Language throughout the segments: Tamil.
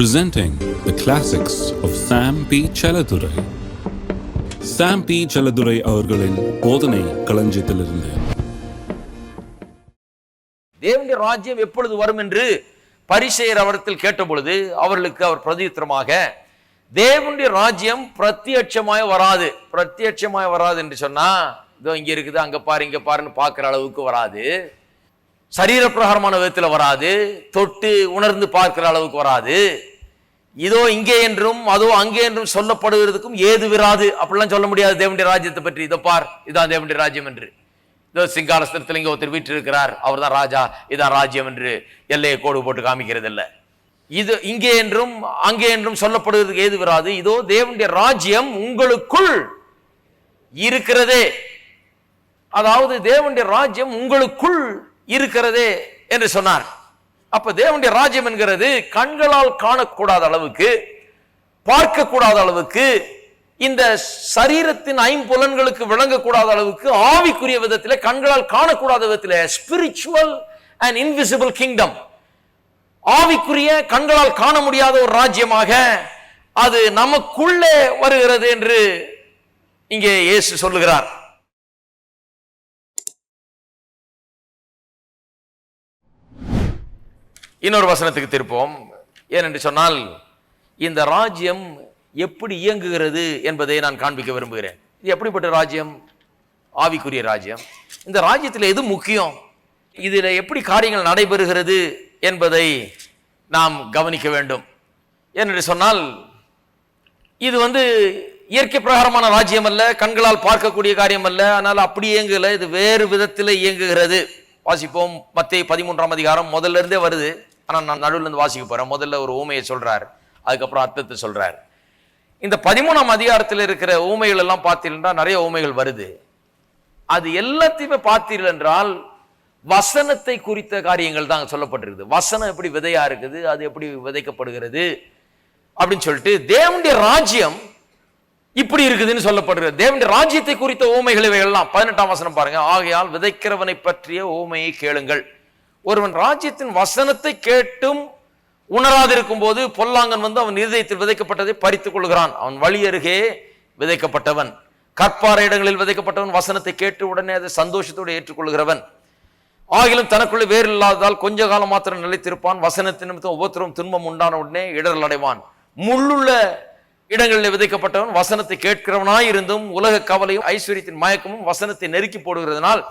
presenting the classics of Sam P. Chaladurai. Sam P Chelladurai அவர்களின் போதனை களஞ்சியத்திலிருந்து தேவனுடைய ராஜ்யம் எப்பொழுது வரும் என்று பரிசெயர் அவரத்தில் கேட்டபொழுது அவர்களுக்கு அவர் பிரதியுத்தரமாக தேவனுடைய ராஜ்யம் பிரத்யட்சமாய் வராது பிரத்யட்சமாய் வராது என்று சொன்னா இதோ இங்க இருக்குது அங்க பாரு இங்க பாருன்னு பார்க்குற அளவுக்கு வராது சரீர பிரகாரமான விதத்தில் வராது தொட்டு உணர்ந்து பார்க்கிற அளவுக்கு வராது இதோ இங்கே என்றும் அதோ அங்கே என்றும் சொல்லப்படுகிறதுக்கும் ஏது விராது? அப்படிலாம் சொல்ல முடியாது தேவனுடைய ராஜ்யத்தை பற்றி. இதோ பார் இதான் தேவனுடைய ராஜ்யம் என்று. இதோ சிங்காரஸ்தத்தில் இங்கே ஒருத்தர் வீட்டு இருக்கிறார் அவர் தான் ராஜா இதான் ராஜ்யம் என்று எல்லையை கோடு போட்டு காமிக்கிறதில்ல. இது இங்கே என்றும் அங்கே என்றும் சொல்லப்படுகிறதுக்கு ஏது விராது? இதோ தேவனுடைய ராஜ்யம் உங்களுக்குள் இருக்கிறதே. அதாவது தேவனுடைய ராஜ்யம் உங்களுக்குள் இருக்கிறதே என்று சொன்னார். அப்ப தேவனுடைய ராஜ்யம் என்கிறது கண்களால் காணக்கூடாத அளவுக்கு பார்க்கக்கூடாத அளவுக்கு இந்த சரீரத்தின் ஐம்புலன்களுக்கு விளங்கக்கூடாத அளவுக்கு ஆவிக்குரிய விதத்தில் கண்களால் காணக்கூடாத விதத்தில் ஸ்பிரிச்சுவல் அண்ட் இன்விசிபிள் கிங்டம் ஆவிக்குரிய கண்களால் காண முடியாத ஒரு ராஜ்யமாக அது நமக்குள்ளே வருகிறது என்று இங்கே இயேசு சொல்லுகிறார். இன்னொரு வசனத்துக்கு திருப்போம். ஏனென்று சொன்னால் இந்த ராஜ்யம் எப்படி இயங்குகிறது என்பதை நான் காண்பிக்க விரும்புகிறேன். இது எப்படிப்பட்ட ராஜ்யம்? ஆவிக்குரிய ராஜ்யம். இந்த ராஜ்யத்தில் எது முக்கியம்? இதில் எப்படி காரியங்கள் நடைபெறுகிறது என்பதை நாம் கவனிக்க வேண்டும். ஏனென்று சொன்னால் இது வந்து இயற்கை பிரகாரமான ராஜ்யம் அல்ல கண்களால் பார்க்கக்கூடிய காரியம் அல்ல ஆனால் அப்படி இயங்கல இது வேறு விதத்தில் இயங்குகிறது. வாசிப்போம் மத்திய பதிமூன்றாம் அதிகாரம் முதல்ல இருந்தே வருது. ஆனால் நான் நடுவில் இருந்து வாசிக்க போறேன். முதல்ல ஒரு ஊமையை சொல்றார். அதுக்கப்புறம் அர்த்தத்தை சொல்றார். இந்த பதிமூணாம் அதிகாரத்தில் இருக்கிற ஊமைகள் எல்லாம் பார்த்தீங்கன்னா நிறைய ஊமைகள் வருது. அது எல்லாத்தையுமே பார்த்தீர்கள் என்றால் வசனத்தை குறித்த காரியங்கள் தான் சொல்லப்பட்டிருக்குது. வசனம் எப்படி விதையா இருக்குது அது எப்படி விதைக்கப்படுகிறது அப்படின்னு சொல்லிட்டு தேவனுடைய ராஜ்யம் இப்படி இருக்குதுன்னு சொல்லப்படுகிறது தேவனுடைய ராஜ்யத்தை குறித்த ஓமைகள் இவைகள்லாம். பதினெட்டாம் வசனம் பாருங்க. ஆகையால் விதைக்கிறவனை பற்றிய ஓமையை கேளுங்கள். ஒருவன் ராஜ்யத்தின் வசனத்தை கேட்டும் உணராதிருக்கும் போது பொல்லாங்கன் வந்து அவன் இருதயத்தில் விதைக்கப்பட்டதை பறித்துக் கொள்கிறான். அவன் வழி அருகே விதைக்கப்பட்டவன். கற்பாறை இடங்களில் விதைக்கப்பட்டவன் வசனத்தை கேட்டு உடனே அதை சந்தோஷத்தோடு ஏற்றுக்கொள்கிறவன். ஆகிலும் தனக்குள்ளே வேறு இல்லாததால் கொஞ்ச காலம் மாத்திரம் நிலைத்திருப்பான். வசனத்தின் நிமித்தம் ஒவ்வொருத்தரும் துன்பம் உண்டான உடனே இடரல் அடைவான். முள்ளுள்ள இடங்களில் விதைக்கப்பட்டவன் வசனத்தை கேட்கிறவனாய் இருந்தும் உலக கவலையும் ஐஸ்வர்யத்தின் மயக்கமும் வசனத்தை நெருக்கி போடுகிறதுனால்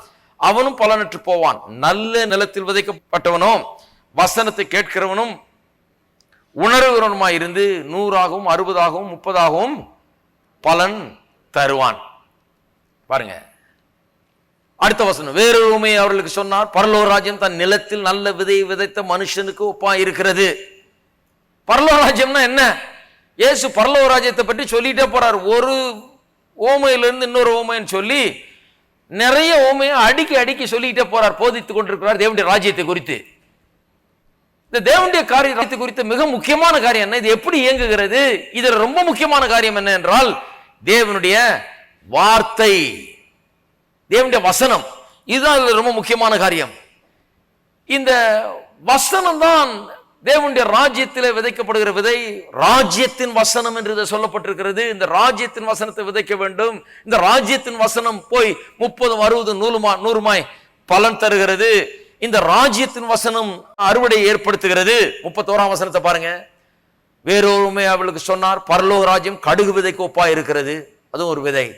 அவனும் பலனற்று போவான். நல்ல நிலத்தில் விதைக்கப்பட்டவனும் வசனத்தை கேட்கிறவனும் உணர்கிறவனுமாய் இருந்து நூறாகவும் அறுபதாகவும் முப்பதாகவும் பலன் தருவான். பாருங்க. அடுத்த வசனம். வேறொரு உண்மையை அவர்களுக்கு சொன்னார் பரலோ ராஜ்யம் தன் நிலத்தில் நல்ல விதையை விதைத்த மனுஷனுக்கு ஒப்பா இருக்கிறது. பரலோக ராஜ்யம்னா என்ன? இயேசு பரலோர் ராஜ்யத்தை பற்றி சொல்லிட்டே போறார். ஒரு ஓமையிலிருந்து இன்னொரு ஓமைன்னு சொல்லி நிறைய ஓமையை அடுக்கி அடுக்கி சொல்லிக்கிட்டே போறார் போதித்துக் கொண்டிருக்கிறார் தேவனுடைய ராஜ்யத்தை குறித்து. இந்த தேவனுடைய காரியத்தை குறித்த மிக முக்கியமான காரியம் என்ன? இது எப்படி இயங்குகிறது? இதுல ரொம்ப முக்கியமான காரியம் என்ன என்றால் தேவனுடைய வார்த்தை தேவனுடைய வசனம். இதுதான் இதுல ரொம்ப முக்கியமான காரியம். இந்த வசனம் தான் தேவனுடைய ராஜ்யத்தில் விதைக்கப்படுகிற விதை ராஜ்யத்தின் வசனம் என்று சொல்லப்பட்டிருக்கிறது. இந்த ராஜ்யத்தின் வசனத்தை விதைக்க வேண்டும். இந்த ராஜ்யத்தின் வசனம் போய் முப்பதும் அறுபது நூலுமா நூறுமாய் பலன் தருகிறது. இந்த ராஜ்யத்தின் வசனம் அறுவடை ஏற்படுத்துகிறது. முப்பத்தோராம் வசனத்தை பாருங்க. வேறொருமை அவளுக்கு சொன்னார் பரலோக ராஜ்யம் கடுகு விதைக்கு ஒப்பா இருக்கிறது. அதுவும் ஒரு விதை.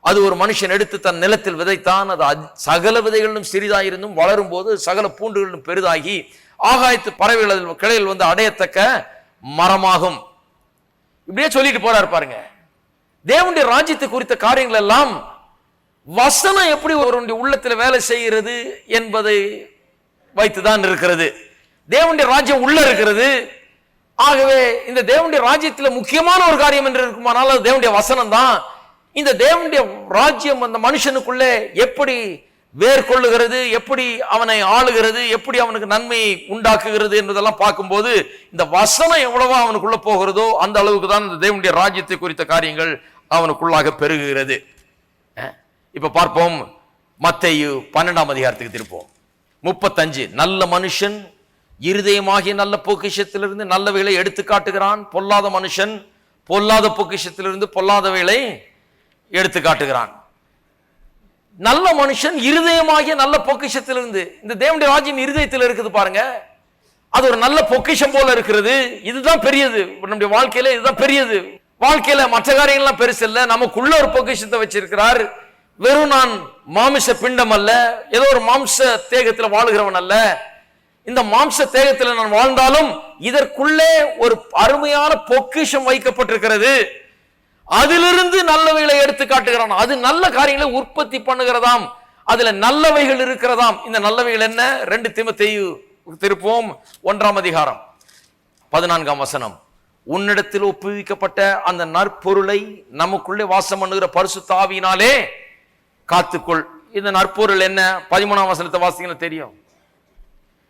அது ஒரு மனுஷன் எடுத்து தன் நிலத்தில் விதைத்தான். அது சகல விதைகளிலும் சிறிதாயிருந்தும் வளரும் போது சகல பூண்டுகளிலும் பெரிதாகி ஆகாயத்து பறவைகள் கிளையில் வந்து அடையத்தக்க மரமாகும். இப்படியே சொல்லிட்டு போறாரு பாருங்க. தேவனுடைய ராஜ்யத்தை குறித்த காரியங்கள் எல்லாம் வசனம் எப்படி ஒருவனுடைய உள்ளத்தில் வேலை செய்கிறது என்பதை வைத்துதான் இருக்கிறது. தேவனுடைய ராஜ்யம் உள்ள இருக்கிறது. ஆகவே இந்த தேவனுடைய ராஜ்யத்தில் முக்கியமான ஒரு காரியம் என்று இருக்குமானால் அது தேவனுடைய வசனம் தான் இந்த தேவனுடைய ராஜ்யம் அந்த மனுஷனுக்குள்ளே எப்படி வேர்கொள்ளுகிறது எப்படி அவனை ஆளுகிறது எப்படி அவனுக்கு நன்மையை உண்டாக்குகிறது என்பதெல்லாம் பார்க்கும்போது இந்த வசனம் எவ்வளவோ அவனுக்குள்ள போகிறதோ அந்த அளவுக்கு தான் இந்த தேவனுடைய ராஜ்யத்தை குறித்த காரியங்கள் அவனுக்குள்ளாக பெருகுகிறது. இப்போ பார்ப்போம் மத்தையு பன்னெண்டாம் அதிகாரத்துக்கு திருப்போம். முப்பத்தஞ்சு நல்ல மனுஷன் இருதயமாகிய நல்ல பொக்கிஷத்திலிருந்து நல்லவைகளை எடுத்து காட்டுகிறான். பொல்லாத மனுஷன் பொல்லாத பொக்கிஷத்திலிருந்து பொல்லாதவைகளை எடுத்து காட்டுகிறான். நல்ல மனுஷன் இருதயமாகிய நல்ல பொக்கிஷத்திலிருந்து இந்த தேவனுடைய ராஜ்யம் இருதயத்தில் இருக்குது பாருங்க. அது ஒரு நல்ல பொக்கிஷம் போல இருக்கிறது. இதுதான் பெரியது. நம்முடைய வாழ்க்கையில இதுதான் பெரியது. வாழ்க்கையில மற்ற காரியங்கள்லாம் பெருசு இல்லை. நமக்குள்ள ஒரு பொக்கிஷத்தை வச்சிருக்கிறார். வெறும் நான் மாமிச பிண்டம் அல்ல. ஏதோ ஒரு மாம்ச தேகத்தில் வாழுகிறவன் அல்ல. இந்த மாம்ச தேகத்தில் நான் வாழ்ந்தாலும் இதற்குள்ளே ஒரு அருமையான பொக்கிஷம் வைக்கப்பட்டிருக்கிறது. அதிலிருந்து நல்லவைகளை எடுத்து காட்டுகிறான். அது நல்ல காரியங்களை உற்பத்தி பண்ணுகிறதாம். அதுல நல்லவைகள் இருக்கிறதாம். இந்த நல்லவைகள் என்ன? ரெண்டு திமத்தை திருப்போம். ஒன்றாம் அதிகாரம். பதினான்காம் வசனம். உன்னிடத்தில் ஒப்புவிக்கப்பட்ட அந்த நற்பொருளை நமக்குள்ளே வாசம் பண்ணுகிற பரிசு தாவினாலே காத்துக்கொள். இந்த நற்பொருள் என்ன? பதிமூணாம் வசனத்தை வாசிங்கன்னா தெரியும்.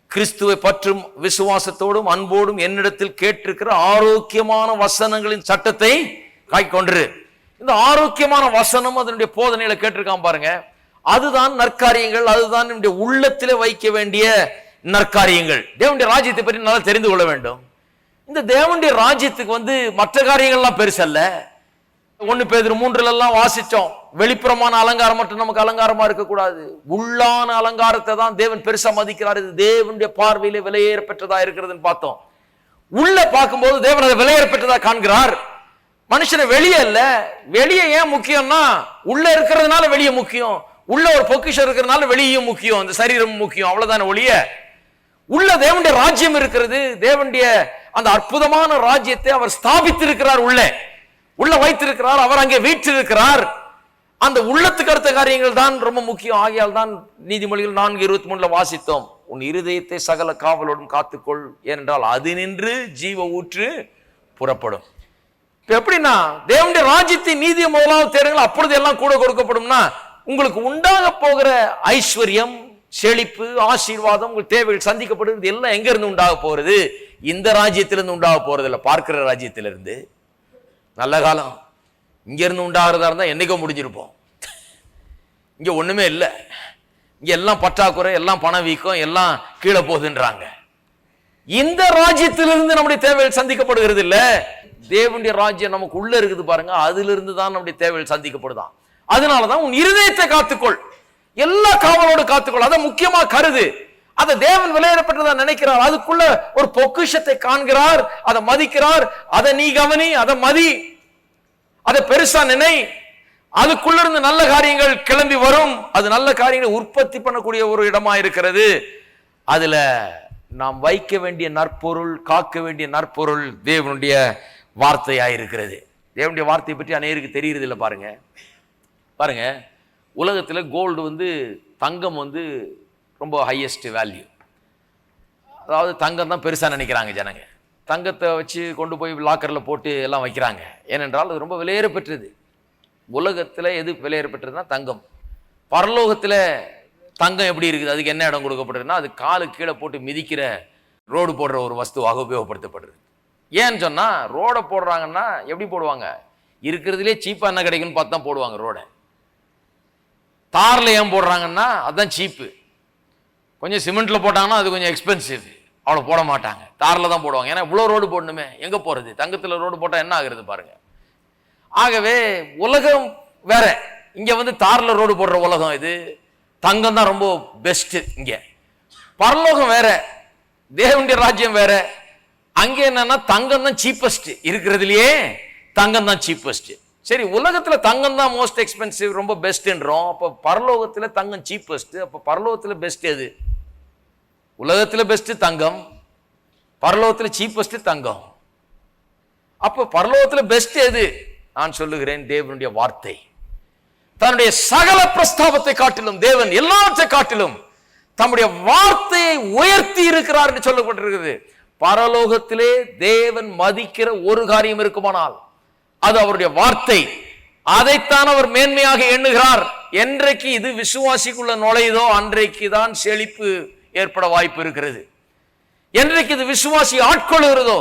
கிறிஸ்துவை பற்றும் விசுவாசத்தோடும் அன்போடும் என்னிடத்தில் கேட்டிருக்கிற ஆரோக்கியமான வசனங்களின் சட்டத்தை காய்கொண்டு இந்த ஆரோக்கியமான வசனம் அதனுடைய போதனையில கேட்டிருக்கான் பாருங்க. அதுதான் நற்காரியங்கள் அதுதான் நம்முடைய உள்ளத்திலே வைக்க வேண்டிய நற்காரியங்கள். தேவனுடைய ராஜ்யத்தை பற்றி நல்லா தெரிந்து கொள்ள வேண்டும். இந்த தேவனுடைய ராஜ்யத்துக்கு வந்து மற்ற காரியங்கள்லாம் பெருசல்ல ஒன்று பேர் மூன்றுல வாசித்தோம் வெளிப்புறமான அலங்காரம் மட்டும் நமக்கு அலங்காரமாக இருக்கக்கூடாது. உள்ளான அலங்காரத்தை தான் தேவன் பெருசாக மதிக்கிறார். இது தேவனுடைய பார்வையிலே விலையேற பெற்றதாக இருக்கிறதுன்னு பார்த்தோம். உள்ள பார்க்கும்போது தேவன் அதை விலையேற பெற்றதாக காண்கிறார். மனுஷனை வெளியே இல்ல. வெளியே ஏன் முக்கியம்னா உள்ள இருக்கிறதுனால வெளியே முக்கியம். உள்ள ஒரு பொக்கிஷம் இருக்கிறதுனால வெளியும் முக்கியம். இந்த சரீரம் முக்கியம். அவ்வளவுதானே ஒழிய உள்ள தேவனுடைய ராஜ்யம் இருக்கிறது. தேவனுடைய அந்த அற்புதமான ராஜ்யத்தை அவர் ஸ்தாபித்திருக்கிறார் உள்ளே. உள்ள வைத்திருக்கிறார் அவர் அங்கே வீற்றிருக்கிறார். அந்த உள்ளத்துக்கு அடுத்த காரியங்கள் தான் ரொம்ப முக்கியம். ஆகியால் தான் நீதிமொழிகள் நான்கு இருபத்தி மூணுல வாசித்தோம். உன் இருதயத்தை சகல காவலோடும் காத்துக்கொள். ஏனென்றால் அது நின்று ஜீவ ஊற்று புறப்படும். இப்போ எப்படின்னா தேவனுடைய ராஜ்யத்தின் நீதியை முதலாவது தேடுங்கள் அப்பொழுது எல்லாம் கூட கொடுக்கப்படும்னா உங்களுக்கு உண்டாக போகிற ஐஸ்வர்யம் செழிப்பு ஆசீர்வாதம் உங்கள் தேவைகள் சந்திக்கப்படுகிறது எல்லாம் எங்கேருந்து உண்டாக போகிறது? இந்த ராஜ்யத்திலிருந்து உண்டாக போகிறது இல்லை பார்க்கிற ராஜ்யத்திலிருந்து. நல்ல காலம். இங்கேருந்து உண்டாகிறதா இருந்தால் என்றைக்கோ முடிஞ்சிருப்போம். இங்கே ஒன்றுமே இல்லை. இங்கே எல்லாம் பற்றாக்குறை எல்லாம் பண வீக்கம் எல்லாம் கீழே போகுதுன்றாங்க. இந்த ராஜ்யத்திலிருந்து நம்முடைய தேவைகள் சந்திக்கப்படுகிறது இல்லை. தேவனுடைய ராஜ்யம் நமக்கு உள்ள இருக்குது பாருங்க. அதிலிருந்து தான் நம்முடைய தேவைகள் சந்திக்கப்படுதான் அதனாலதான் உன் இருதயத்தை காத்துக்கொள். எல்லா காவலோடு காத்துக்கொள். அதை முக்கியமா கருது. அதை தேவன் விளையாடப்பட்டதா நினைக்கிறார். அதுக்குள்ள ஒரு பொக்கிஷத்தை காண்கிறார். அதை மதிக்கிறார். அதை நீ கவனி அதை மதி. அதை பெருசா நினை. அதுக்குள்ள இருந்து நல்ல காரியங்கள் கிளம்பி வரும். அது நல்ல காரியங்களை உற்பத்தி பண்ணக்கூடிய ஒரு இடமா இருக்கிறது. அதுல நாம் வைக்க வேண்டிய நற்பொருள் காக்க வேண்டிய நற்பொருள் தேவனுடைய வார்த்தையாக இருக்கிறது தேவனுடைய வார்த்தையை பற்றி அநேருக்கு தெரிகிறது இல்லை பாருங்கள் பாருங்கள் உலகத்தில் கோல்டு வந்து தங்கம் வந்து ரொம்ப ஹையஸ்ட் வேல்யூ அதாவது தங்கம் தான் பெருசாக நினைக்கிறாங்க ஜனங்க. தங்கத்தை வச்சு கொண்டு போய் லாக்கரில் போட்டு எல்லாம் வைக்கிறாங்க. ஏனென்றால் அது ரொம்ப விலையேற பெற்றது. உலகத்தில் எது விலையேற பெற்றதுன்னா தங்கம். பரலோகத்தில் தங்கம் எப்படி இருக்குது? அதுக்கு என்ன இடம் கொடுக்கப்படுதுன்னா அது காலு கீழே போட்டு மிதிக்கிற ரோடு போடுற ஒரு வஸ்துவாக உபயோகப்படுத்தப்படுறது ஏன்னு சொன்னால் ரோடை போடுறாங்கன்னா எப்படி போடுவாங்க? இருக்கிறதுலே சீப்பாக என்ன கிடைக்குன்னு பார்த்து தான் போடுவாங்க ரோடை. தாரில் ஏன் போடுறாங்கன்னா அதுதான் சீப்பு கொஞ்சம் சிமெண்ட்டில் போட்டாங்கன்னா அது கொஞ்சம் எக்ஸ்பென்சிவ் அவ்வளோ போட மாட்டாங்க. தாரில் தான் போடுவாங்க. ஏன்னா இவ்வளோ ரோடு போடணுமே. எங்கே போகிறது தங்கத்தில் ரோடு போட்டால் என்ன ஆகுறது பாருங்கள் ஆகவே உலகம் வேற. இங்கே வந்து தாரில் ரோடு போடுற உலகம் இது. தங்கம் தான் ரொம்ப பெஸ்ட்டு இங்கே. பரலோகம் வேற. தேவனுடைய ராஜ்யம் வேற. அங்கே என்னன்னா தங்கம் தான் சீப்பஸ்ட் இருக்கிறதுலயே தங்கம் தான் சீப்பஸ்ட் சரி உலகத்தில் தங்கம் தான் மோஸ்ட் எக்ஸ்பென்சிவ் ரொம்ப பெஸ்ட்ன்றோம் அப்போ பரலோகத்தில் தங்கம் சீப்பஸ்ட் அப்போ பரலோகத்தில் பெஸ்ட் எது? உலகத்தில் பெஸ்ட் தங்கம் பரலோகத்தில் சீப்பஸ்ட் தங்கம். அப்போ பரலோகத்தில் பெஸ்ட் எது? நான் சொல்லுகிறேன் தேவனுடைய வார்த்தை. தன்னுடைய சகல பிரஸ்தாபத்தை காட்டிலும் தேவன் எல்லாவற்றை காட்டிலும் தம்முடைய வார்த்தையை உயர்த்தி இருக்கிறார் என்று சொல்லப்பட்டிருக்கிறது. பரலோகத்திலே தேவன் மதிக்கிற ஒரு காரியம் இருக்குமானால் அது அவருடைய வார்த்தை. அதைத்தான் அவர் மேன்மையாக எண்ணுகிறார். என்றைக்கு இது விசுவாசிக்குள்ள நுழையுதோ அன்றைக்கு தான் செழிப்பு ஏற்பட வாய்ப்பு இருக்கிறது. என்றைக்கு இது விசுவாசி ஆட்கொள்கிறதோ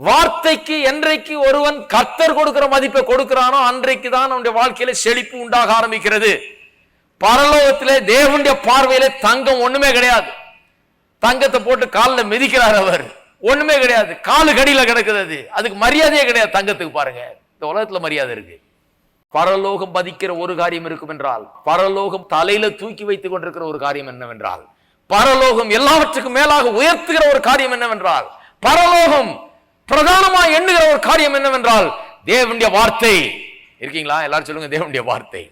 வார்த்தைக்கு என்றைக்கு ஒருவன் கர்த்தர் கொடுக்கிற மதிப்பை கொடுக்கிறானோ அன்றைக்கு தான் அவனுடைய வாழ்க்கையில செழிப்பு உண்டாக ஆரம்பிக்கிறது. பரலோகத்திலே தேவனுடைய பார்வையிலே தங்கம் ஒண்ணுமே கிடையாது. தங்கத்தை போட்டு காலில் மிதிக்கிறார் அவர். ஒண்ணுமே கிடையாது. காலு கடியில் கிடக்குது அது. அதுக்கு மரியாதையே கிடையாது தங்கத்துக்கு பாருங்க. இந்த உலகத்துல மரியாதை இருக்கு. பரலோகம் பதிக்கிற ஒரு காரியம் இருக்கும் என்றால் பரலோகம் தலையில தூக்கி வைத்துக் கொண்டிருக்கிற ஒரு காரியம் என்னவென்றால் பரலோகம் எல்லாவற்றுக்கும் மேலாக உயர்த்துகிற ஒரு காரியம் என்னவென்றால் பரலோகம் பிரதானமாக எண்ணுகிற ஒரு காரியம் என்னவென்றால் தேவனுடைய வார்த்தை. இருக்கீங்களா? எல்லாரும் சொல்லுங்க தேவனுடைய வார்த்தை.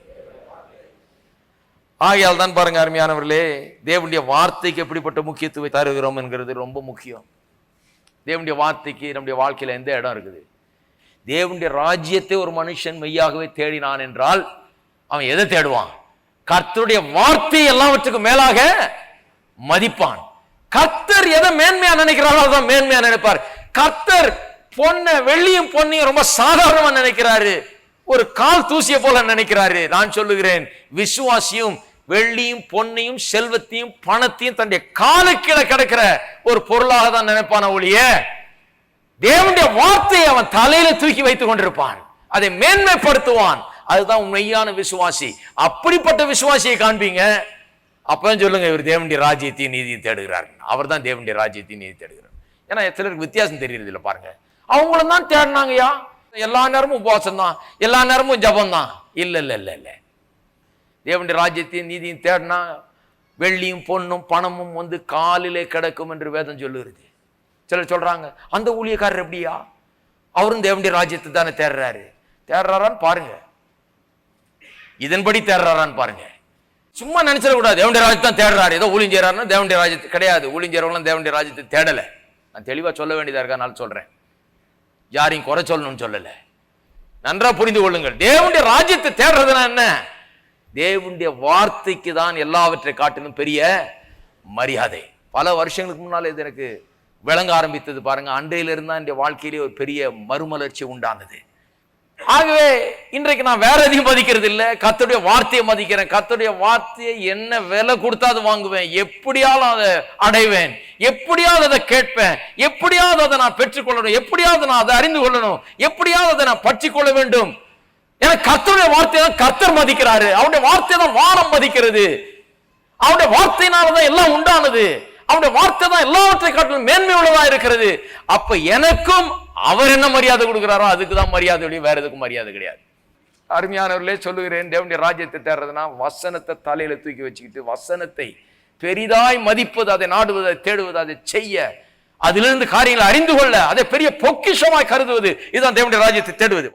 ஆகையால் தான் பாருங்க அருமையானவர்களே தேவனுடைய வார்த்தைக்கு எப்படிப்பட்ட முக்கியத்துவம் தருகிறோம் என்கிறது ரொம்ப முக்கியம். தேவனுடைய வார்த்தைக்கு நம்முடைய வாழ்க்கையில் எந்த இடம் இருக்குது? தேவனுடைய ராஜ்யத்தை ஒரு மனுஷன் மெய்யாகவே தேடினான் என்றால் அவன் எதை தேடுவான்? கர்த்தருடைய வார்த்தை எல்லாவற்றுக்கும் மேலாக மதிப்பான். கர்த்தர் எதை மேன்மையா நினைக்கிறாரோ அதான் மேன்மையா நினைப்பார். கர்த்தர் பொண்ணை வெள்ளியும் பொன்னையும் ரொம்ப சாதாரணமா நினைக்கிறாரு. ஒரு கால் தூசிய போல நினைக்கிறாரு நான் சொல்லுகிறேன். விசுவாசியும் வெள்ளியும் பொன்னையும் செல்வத்தையும் பணத்தையும் தன்னுடைய காலுக்கீழே கிடக்கிற ஒரு பொருளாக தான் நினைப்பான ஒழிய தேவனுடைய வார்த்தையை அவன் தலையில தூக்கி வைத்துக் கொண்டிருப்பான். அதை மேன்மைப்படுத்துவான். அதுதான் உண்மையான விசுவாசி. அப்படிப்பட்ட விசுவாசியை காண்பீங்க. அப்பதான் சொல்லுங்க இவர் தேவனுடைய ராஜ்யத்தையும் நீதியை தேடுகிறார். அவர் தான் தேவனுடைய ராஜ்யத்தையும் நீதி தேடுகிறார். ஏன்னா சிலருக்கு வித்தியாசம் தெரியறது இல்லை பாருங்க. அவங்களும் தான் தேடினாங்கய்யா. எல்லா நேரமும் உபவாசம் தான் எல்லா நேரமும் ஜபம் தான் இல்லை இல்லை இல்லை இல்லை. தேவனுடைய ராஜ்யத்தையும் நீதியும் தேடினா வெள்ளியும் பொண்ணும் பணமும் வந்து காலிலே கிடக்கும் என்று வேதம் சொல்லுகிறது. சிலர் சொல்றாங்க அந்த ஊழியக்காரர் எப்படியா? அவரும் தேவனுடைய ராஜ்யத்தை தானே தேடுறாரு. தேடுறாரான்னு பாருங்க. இதன்படி தேடுறாரான்னு பாருங்க. சும்மா நினைச்சிடக்கூடாது. தேவனுடைய ராஜ்யத்தை தான் தேடுறாரு. ஏதோ ஊழியம் செய்யறாருன்னா தேவனுடைய ராஜ்யத்தை கிடையாது. ஊழியம் செய்யறவங்களும் தேவனுடைய ராஜ்யத்தை தேடலை. நான் தெளிவாக சொல்ல வேண்டியதாக இருக்கா? நான் சொல்கிறேன் யாரையும் குறை சொல்லணும்னு சொல்லல. நன்றா புரிந்து கொள்ளுங்கள். தேவனுடைய ராஜ்யத்தை தேடுறதுனா என்ன? தேவனுடைய வார்த்தைக்கு தான் எல்லாவற்றை காட்டிலும் பெரிய மரியாதை. பல வருஷங்களுக்கு முன்னால் இது எனக்கு விளங்க ஆரம்பித்தது பாருங்க. அன்றையிலிருந்து தான் என் வாழ்க்கையிலே ஒரு பெரிய மறுமலர்ச்சி உண்டானது. ஆகவே இன்றைக்கு நான் வேற எதையும் மதிக்கிறது இல்லை கத்துடைய வார்த்தையை மதிக்கிறேன். கத்துடைய வார்த்தையை என்ன விலை கொடுத்தா அதை வாங்குவேன்? எப்படியாவது அதை அடைவேன். எப்படியாவது அதை கேட்பேன். எப்படியாவது அதை நான் பெற்றுக்கொள்ளணும். எப்படியாவது நான் அதை அறிந்து கொள்ளணும். எப்படியாவது அதை நான் பற்றி கொள்ள வேண்டும். எனக்கு கர்த்தருடைய வார்த்தையை தான் கர்த்தர் மதிக்கிறாரு. அவருடைய வார்த்தை தான் வானம் மதிக்கிறது. அவருடைய வார்த்தையினாலதான் எல்லாம் உண்டானது. அவருடைய வார்த்தை தான் எல்லாவற்றை காட்டிலும் மேன்மை உள்ளதா இருக்கிறது. அப்ப எனக்கும் அவர் என்ன மரியாதை கொடுக்குறாரோ அதுக்கு தான் மரியாதை ஒழிய வேற எதுக்கும் மரியாதை கிடையாது. அருமையானவர்களே சொல்லுகிறேன் தேவனுடைய ராஜ்யத்தை தேடுறதுனா வசனத்தை தலையில தூக்கி வச்சுக்கிட்டு வசனத்தை பெரிதாய் மதிப்பது அதை நாடுவது அதை தேடுவது அதை செய்ய அதிலிருந்து காரியங்களை அறிந்து கொள்ள அதை பெரிய பொக்கிஷமாய் கருதுவது இதுதான் தேவனுடைய ராஜ்யத்தை தேடுவது.